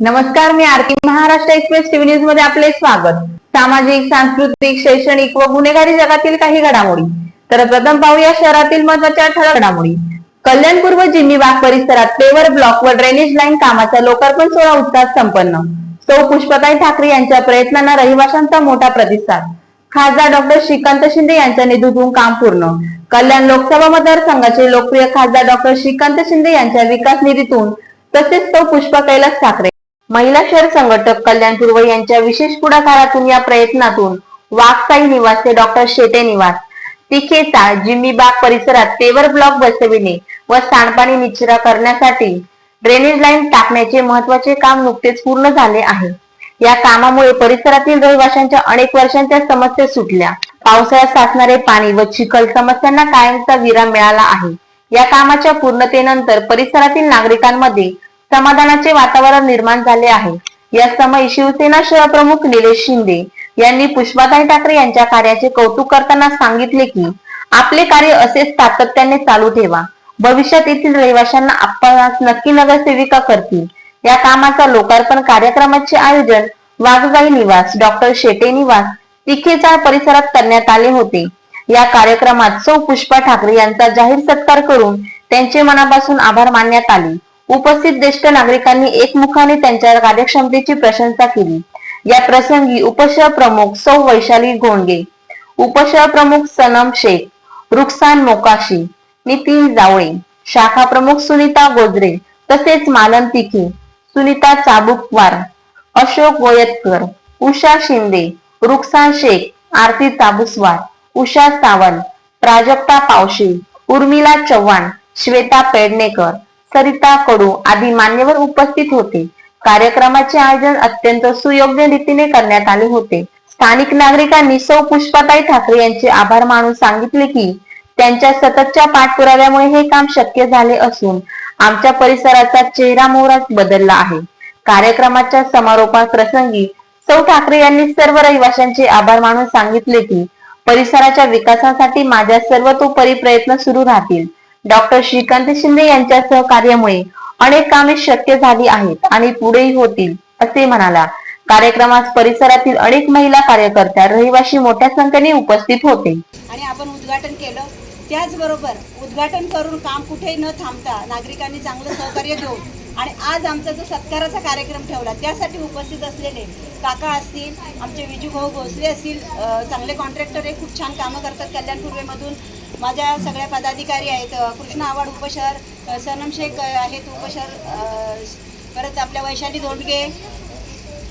नमस्कार मी Aarti Maharashtra express TV न्यूजमध्ये आपले स्वागत. सामाजिक सांस्कृतिक शैक्षणिक व गुन्हेगारी जगातील काही घडामोडी. तर प्रथम पाहूया शहरातील महत्त्वाच्या ठळक घडामोडी. कल्याण पूर्व जिन्नी बाग परिसरात पेवर ब्लॉक व ड्रेनेज लाईन कामाचा लोकार्पण सोहळा उत्साहात संपन्न. सौ पुष्पताई ठाकरे यांच्या प्रयत्नांना रहिवाशांचा मोठा प्रतिसाद. खासदार डॉक्टर श्रीकांत शिंदे यांच्या निधीतून काम पूर्ण. कल्याण लोकसभा मतदारसंघाचे लोकप्रिय खासदार डॉक्टर श्रीकांत शिंदे यांच्या विकास निधीतून तसेच तो पुष्पा कैलास ठाकरे महिला शहर संघटक कल्याण पूर्व यांच्या विशेष पुढाकारातून या प्रयत्नातून वाघसाई निवास ते डॉक्टर शेटे निवास तिखेचा जिम्मी बाग परिसरात पेवर ब्लॉक बसविणे व सांडपाणी निचरा करण्यासाठी ड्रेनेज लाईन टाकण्याचे महत्त्वाचे काम नुकतेच पूर्ण झाले आहे. या कामामुळे परिसरातील रहिवाशांच्या अनेक वर्षांच्या समस्या सुटल्या. पावसाळ्यात साचणारे पाणी व चिखल समस्यांना कायमचा विराम मिळाला आहे. या कामाच्या पूर्णतेनंतर परिसरातील नागरिकांमध्ये समाधानाचे वातावरण निर्माण झाले आहे. या समय शिवसेना शहरप्रमुख निलेश शिंदे यांनी पुष्पाताई ठाकरे यांच्या कार्याचे कौतुक करताना सांगितले की आपले कार्य असेच सातत्याने चालू ठेवा. भविष्यात येथील रहिवाशांना आपणास नक्की नगरसेविका करतील. या कामाचा लोकार्पण कार्यक्रमाचे आयोजन वाघजाई निवास डॉक्टर शेटे निवास तिखेचाळ परिसरात करण्यात आले होते. या कार्यक्रमात सौ पुष्पा ठाकरे यांचा जाहीर सत्कार करून त्यांचे मनापासून आभार मानण्यात आले. उपस्थित ज्येष्ठ नागरिकांनी एकमुखाने त्यांच्या कार्यक्षमतेची प्रशंसा केली. या प्रसंगी उपशहर प्रमुख सौ वैशाली घोणगे उपशहर प्रमुख सनम शेख रुखसान मोकाशी नितीन जावळे शाखा प्रमुख सुनीता गोजरे तसेच मालन तिखे सुनीता चाबुकवार अशोक गोयतकर उषा शिंदे रुखसान शेख आरती ताबुसवार उषा सावंत प्राजक्ता पावशी उर्मिला चव्हाण श्वेता पेडणेकर सरिता कडू आदी मान्यवर उपस्थित होते. कार्यक्रमाचे आयोजन अत्यंत सुयोग्य रीतीने करण्यात आले होते. स्थानिक नागरिकांनी सौ पुष्पाताई ठाकरे यांचे आभार मानून सांगितले की त्यांच्या सततच्या पाठपुराव्यामुळे हे काम शक्य झाले असून आमच्या परिसराचा चेहरा मोहराच बदलला आहे. कार्यक्रमाच्या समारोपा प्रसंगी सौ ठाकरे यांनी सर्व रहिवाशांचे आभार मानून सांगितले की परिसराच्या विकासासाठी माझ्या सर्वतोपरी प्रयत्न सुरू राहतील. डॉक्टर श्रीकांत शिंदे यांच्या सहकार्यामुळे अनेक कामे शक्य झाली आहेत आणि पुढेही होतील असे म्हणाला. कार्यक्रमात परिसरातील अनेक महिला कार्यकर्त्या रहिवाशी मोठ्या संख्येने उपस्थित होते. आणि आपण उद्घाटन केलं. त्याचबरोबर उद्घाटन करून काम कुठेही न थांबता नागरिकांनी चांगलं सहकार्य देऊन आणि आज आमचा जो सत्काराचा कार्यक्रम ठेवला त्यासाठी उपस्थित असलेले काका असतील आमचे विजूभाऊ भोसले असतील चांगले कॉन्ट्रॅक्टर हे खूप छान कामं करतात कल्याण पूर्वेमधून. माझ्या सगळ्या पदाधिकारी आहेत कृष्ण कृष्णा आव्हाड उपशहर सनम शेख आहेत उपशहर परत आपल्या वैशाली धोंडगे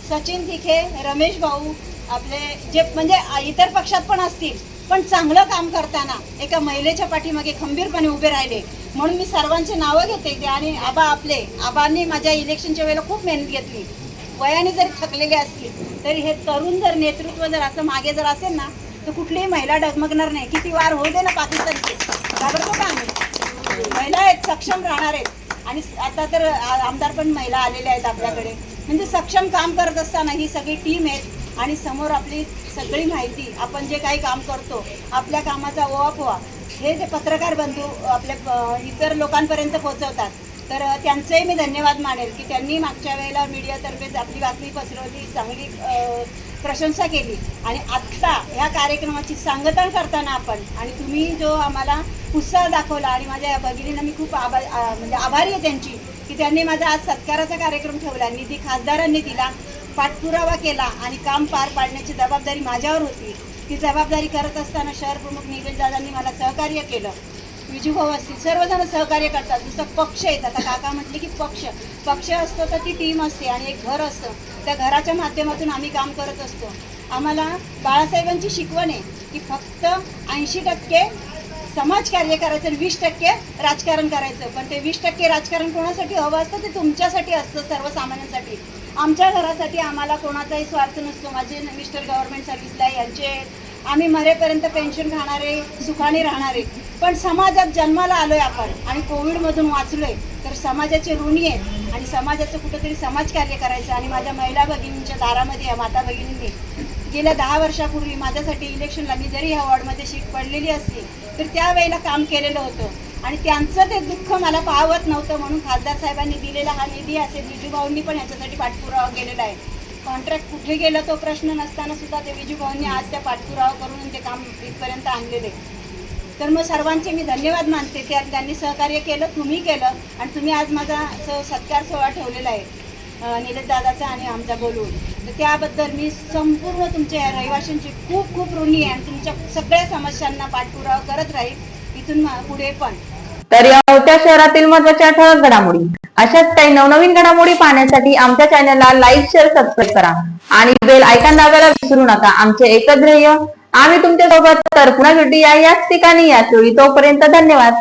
सचिन तिखे रमेश भाऊ आपले जे म्हणजे इतर पक्षात पण असतील पण चांगलं काम करताना एका महिलेच्या पाठीमागे खंबीरपणे उभे राहिले. म्हणून मी सर्वांचे नावं घेते इथे आणि आबा आपले. आबांनी माझ्या इलेक्शनच्या वेळेला खूप मेहनत घेतली. वयाने जरी थकलेले असतील तरी हे तरुण जर नेतृत्व जर असं मागे जर असेल ना तर कुठलीही महिला डगमगणार नाही. किती वार होऊ दे ना पाकिस्तानची. घाबरतो का आम्ही? महिला आहेत सक्षम राहणार आहेत. आणि आता तर आमदार पण महिला आलेल्या आहेत आपल्याकडे. म्हणजे सक्षम काम करत असताना ही सगळी टीम आहेत. आणि समोर आपली सगळी माहिती आपण जे काही काम करतो आपल्या कामाचा ओवापोवा हे जे पत्रकार बंधू आपल्या इतर लोकांपर्यंत पोहोचवतात. तर त्यांचंही मी धन्यवाद मानेल की त्यांनी मागच्या वेळेला मीडियातर्फे आपली बातमी पसरवली चांगली प्रशंसा केली. आणि आत्ता ह्या कार्यक्रमाची सांगता करताना आपण आणि तुम्ही जो आम्हाला उत्साह दाखवला आणि माझ्या या भगिनीनं मी खूप आभार म्हणजे आभारी आहे त्यांची की त्यांनी माझा आज सत्काराचा कार्यक्रम ठेवला निधी खासदारांनी दिला पाठपुरावा केला आणि काम पार पाडण्याची जबाबदारी माझ्यावर होती. ती जबाबदारी करत असताना शहर प्रमुख निलेश दादांनी मला सहकार्य केलं. विजूभाऊ असतील सर्वजण सहकार्य करतात. जसं पक्ष आहेत आता काका म्हटले की पक्ष. पक्ष असतो तर ती टीम असते आणि एक घर असतं. त्या घराच्या माध्यमातून आम्ही काम करत असतो. आम्हाला बाळासाहेबांची शिकवण आहे की फक्त ऐंशी टक्के समाजकार्य करायचं आणि वीस टक्के राजकारण करायचं. पण ते वीस टक्के राजकारण कोणासाठी हवं असतं? ते तुमच्यासाठी असतं सर्वसामान्यांसाठी. आमच्या घरासाठी आम्हाला कोणाचाही स्वार्थ नसतो. माझे मिस्टर गव्हर्नमेंट सर्व्हिसला यांचे आम्ही मरेपर्यंत पेन्शन खाणारे सुखाने राहणारे. पण समाजात जन्माला आलोय आपण आणि कोविडमधून वाचलोय तर समाजाचे ऋणी आहेत आणि समाजाचं कुठंतरी समाजकार्य करायचं आणि माझ्या महिला भगिनींच्या दारामध्ये या माता भगिनींनी गेल्या दहा वर्षापूर्वी माझ्यासाठी इलेक्शनला मी जरी ह्या वॉर्डमध्ये सीट पडलेली असली तर त्यावेळेला काम केलेलं होतं. आणि त्यांचं ते दुःख मला पाहवत नव्हतं म्हणून खासदार साहेबांनी दिलेला हा निधी असेल विजूभाऊंनी पण ह्याच्यासाठी पाठपुरावा केलेला आहे. कॉन्ट्रॅक्ट कुठे गेलं तो प्रश्न नसताना सुद्धा ते विजूभाऊंनी आज त्या पाठपुरावा करून ते काम इथपर्यंत आणलेले. तर मग सर्वांचे मी धन्यवाद मानते. त्या त्यांनी सहकार्य केलं तुम्ही केलं आणि तुम्ही आज माझा स सत्कार सोहळा ठेवलेला आहे. निलेश दादाचा आणि आमचा बोलून तर त्याबद्दल मी संपूर्ण तुमच्या या रहिवाशांची खूप खूप ऋणी आहे आणि तुमच्या सगळ्या समस्यांना पाठपुरावा करत राहील. इथून पुढे पण. तर या होत्या शहरातील महत्त्वाच्या ठळक घडामोडी. अशाच काही नवनवीन घडामोडी पाहण्यासाठी आमच्या चॅनलला लाईक शेअर सबस्क्राईब करा. आणि बेल आयकॉन दाबायला विसरू नका. आमचे एकच ध्येय आम्ही तुमच्यासोबत तर पुन्हा भेटूया याच ठिकाणी याच वेळी. तोपर्यंत धन्यवाद.